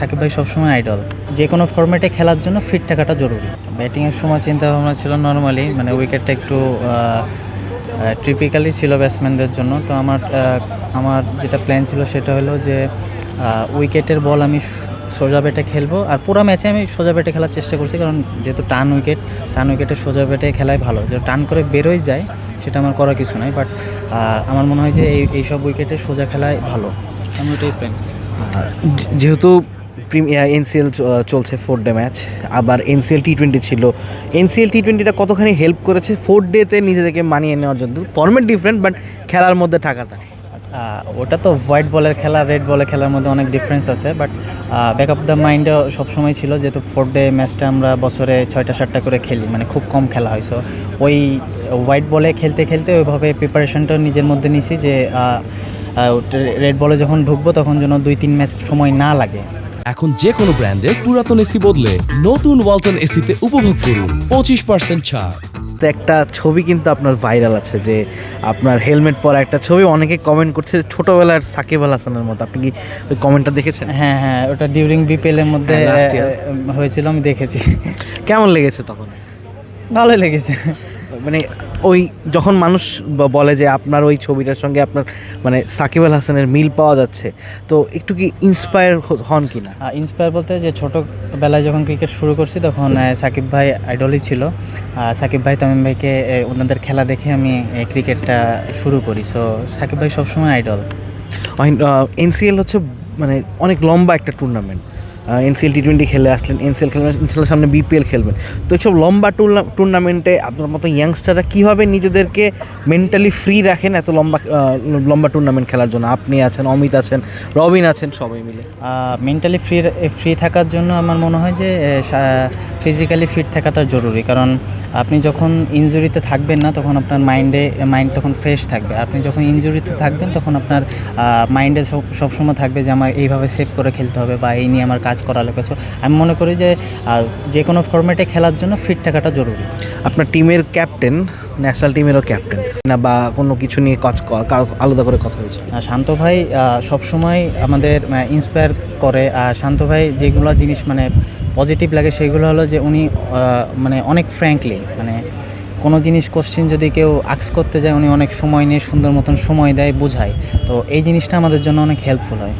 সাকিব ভাই সবসময় আইডল যে কোনো ফরম্যাটে খেলার জন্য ফিট থাকাটা জরুরি। ব্যাটিংয়ের সময় চিন্তা ভাবনা ছিল নর্মালি মানে উইকেটটা একটু ট্রিপিক্যালি ছিল ব্যাটসম্যানদের জন্য। তো আমার আমার যেটা প্ল্যান ছিল সেটা হলো যে উইকেটের বল আমি সোজা ব্যাটে খেলব। আর পুরো ম্যাচে আমি সোজা ব্যাটে খেলার চেষ্টা করছি কারণ যেহেতু টান উইকেট টান উইকেটে সোজা ব্যাটে খেলাই ভালো। যে টান করে বেরোই যায় সেটা আমার করা কিছু নাই। বাট আমার মনে হয় যে এই এইসব উইকেটে সোজা খেলাই ভালো। আমি ওইটাই প্ল্যান যেহেতু প্রিমিয়ার এনসিএল চলছে ফোর ডে ম্যাচ আবার এনসিএল টি টোয়েন্টি ছিল। এনসিএল টি টোয়েন্টিটা কতখানি হেল্প করেছে ফোর ডেতে নিজেদেরকে মানিয়ে নেওয়ার জন্য। ফর্মেট ডিফারেন্ট বাট খেলার মধ্যে থাকাটা। ওটা তো হোয়াইট বলের খেলা রেড বলের খেলার মধ্যে অনেক ডিফারেন্স আছে বাট ব্যাক অফ দ্য মাইন্ডও সবসময় ছিল যেহেতু ফোর ডে ম্যাচটা আমরা বছরে ছয়টা, সাতটা করে খেলি মানে খুব কম খেলা হয়। সো ওই হোয়াইট বলে খেলতে খেলতে ওইভাবে প্রিপারেশনটা নিজের মধ্যে নিছি যে রেড বলে যখন ঢুকবো তখন যেন দুই, তিন ম্যাচ সময় না লাগে। এখন যে কোনো ব্র্যান্ডের পুরাতন এসি বদলে নতুন ওয়ালটন এসিতে উপভোগ করুন পঁচিশ পার্সেন্ট ছাড়। তো একটা ছবি কিন্তু আপনার ভাইরাল আছে যে আপনার হেলমেট পরা একটা ছবি অনেকে কমেন্ট করছে ছোটবেলার সাকিব আল হাসানের মতো। আপনি কি ওই কমেন্টটা দেখেছেন? হ্যাঁ হ্যাঁ ওটা ডিউরিং বিপিএল এর মধ্যে হ্যাঁ, হয়েছিল আমি দেখেছি। কেমন লেগেছে তখন? ভালোই লেগেছে। মানে ওই যখন মানুষ বলে যে আপনার ওই ছবিটার সঙ্গে আপনার মানে সাকিব আল হাসানের মিল পাওয়া যাচ্ছে তো একটু কি ইন্সপায়ার হন কি না ইন্সপায়ার বলতে যে ছোটোবেলায় যখন ক্রিকেট শুরু করছি তখন সাকিব ভাই আইডলই ছিল। সাকিব ভাই তামিম ভাইকে ওনাদের খেলা দেখে আমি ক্রিকেটটা শুরু করি। সো সাকিব ভাই সবসময় আইডল এনসিএল হচ্ছে মানে অনেক লম্বা একটা টুর্নামেন্ট এনসিএল টি টোয়েন্টি খেলে আসলেন এনসিএল খেলবেন ইনশাল্লাহ সামনে বিপিএল খেলবেন। তো এইসব লম্বা টুর্নামেন্টে আপনার মতো ইয়াংস্টাররা কীভাবে নিজেদেরকে মেন্টালি ফ্রি রাখেন এত লম্বা লম্বা টুর্নামেন্ট খেলার জন্য? আপনি আছেন, অমিত আছেন, রবিন আছেন, সবাই মিলে। মেন্টালি ফ্রি ফ্রি থাকার জন্য আমার মনে হয় যে ফিজিক্যালি ফিট থাকাটা জরুরি। কারণ আপনি যখন ইনজুরিতে থাকবেন না, তখন আপনার মাইন্ডে মাইন্ড তখন ফ্রেশ থাকবে। আপনি যখন ইনজুরিতে থাকবেন, তখন আপনার মাইন্ডে সব সবসময় থাকবে যে, আমার এইভাবে সেভ করে খেলতে হবে বা এই নিয়ে আমার কাজ করা লাগবে সো আমি মনে করি যে যে কোনো ফরম্যাটে খেলার জন্য ফিট থাকাটা জরুরি। আপনার টিমের ক্যাপ্টেন ন্যাশনাল টিমেরও ক্যাপ্টেন না বা কোনো কিছু নিয়ে কাজ আলাদা করে কথা হয়েছে? শান্ত ভাই সবসময় আমাদের ইন্সপায়ার করে। আর শান্ত ভাই যেগুলো জিনিস মানে পজিটিভ লাগে সেগুলো হলো যে উনি মানে অনেক ফ্র্যাঙ্কলি মানে কোনো জিনিস কোশ্চেন যদি কেউ আক্স করতে যায় উনি অনেক সময় নিয়ে সুন্দর মতন সময় দেয় বোঝায়। তো এই জিনিসটা আমাদের জন্য অনেক হেল্পফুল হয়।